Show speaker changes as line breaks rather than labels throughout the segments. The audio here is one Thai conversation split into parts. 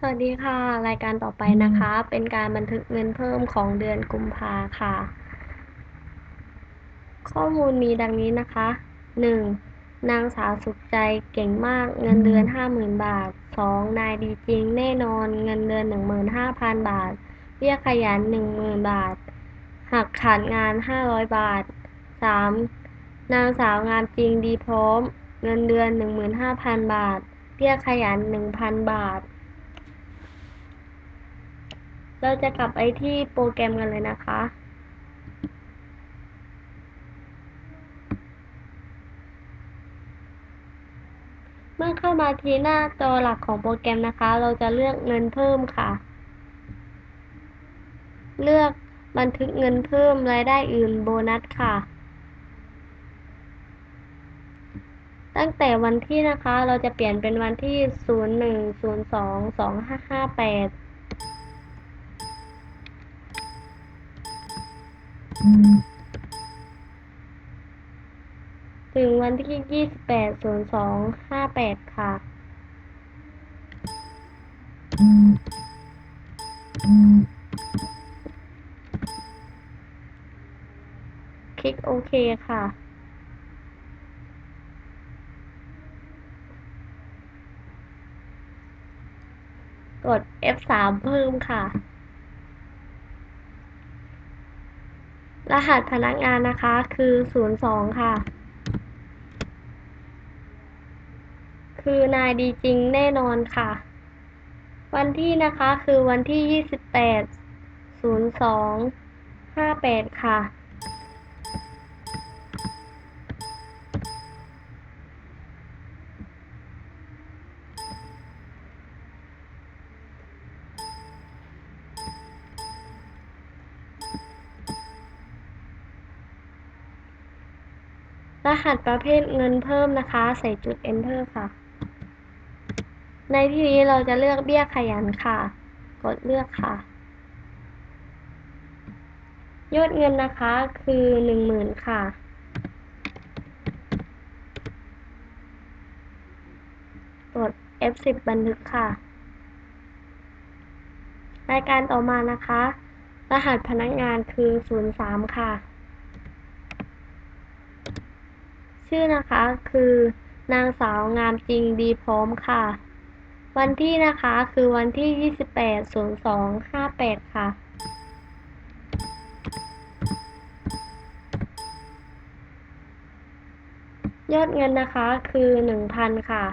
สวัสดีค่ะ รายการต่อไปนะคะ เป็นการบันทึกเงินเพิ่มของเดือนกุมภาค่ะ ข้อมูลมีดังนี้นะคะ 1. นางสาวสุขใจเก่งมากเงินเดือน 50,000 บาท 2. นายดีจริงแน่นอนเงินเดือน 15,000 บาทเบี้ยขยัน 10,000 บาท หักขาดงาน 500 บาท 3. นางสาวงามจริงดีพร้อม เงินเดือน 15,000 บาทเบี้ยขยัน 1,000 บาท เราจะกลับไปที่โปรแกรมกันเลยนะคะ เมื่อเข้ามาที่หน้าจอหลักของโปรแกรมนะคะ เราจะเลือกเงินเพิ่มค่ะ เลือกบันทึกเงินเพิ่มรายได้อื่นโบนัสค่ะ ตั้งแต่วันที่นะคะเราจะเปลี่ยนเป็นวันที่ 01 02 2558 ถึงวันที่ยี่สิบแปดศูนย์สองห้าแปดค่ะ คลิกโอเคค่ะกด F3 เพิ่มค่ะ รหัสพนักงานนะคะคือ02ค่ะ คือนายดีจริงแน่นอนค่ะ วันที่นะคะคือวันที่28 02 58ค่ะ รหัสประเภทเงินเพิ่มนะคะ ใส่จุด enter ค่ะ ในที่นี้เราจะเลือกเบี้ยขยันค่ะ กดเลือกค่ะ ยอดเงินนะคะคือหนึ่งหมื่นค่ะกด F10 บันทึกค่ะ รายการต่อมานะคะ รหัสพนักงานคือ 03 ค่ะ ชื่อนะคะคือนางสาวงามจริงดีพร้อมค่ะ วันที่นะคะคือวันที่ 28 02 58 ค่ะ ยอดเงินนะคะคือ 1,000 ค่ะ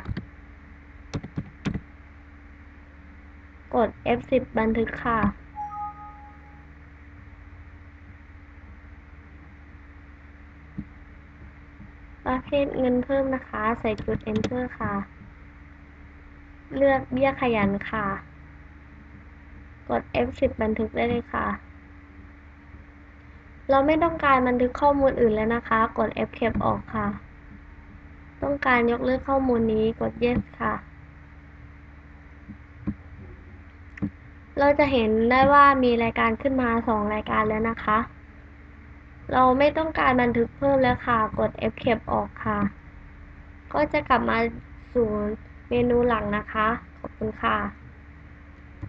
กด F10 บันทึกค่ะ ประเภทเงินเพิ่มนะคะ ใส่จุด enter ค่ะ เลือกเบี้ยขยันค่ะ กด F10 บันทึกได้เลยค่ะ เราไม่ต้องการบันทึกข้อมูลอื่นแล้วนะคะ กด Escape ออกค่ะ ต้องการยกเลิกข้อมูลนี้กด yes ค่ะ เราจะเห็นได้ว่ามีรายการขึ้นมา 2 รายการแล้วนะคะ เราไม่ต้องการบันทึกเพิ่มแล้วค่ะ กด Escape ออกค่ะ ก็จะกลับมาสู่เมนูหลังนะคะ ขอบคุณค่ะ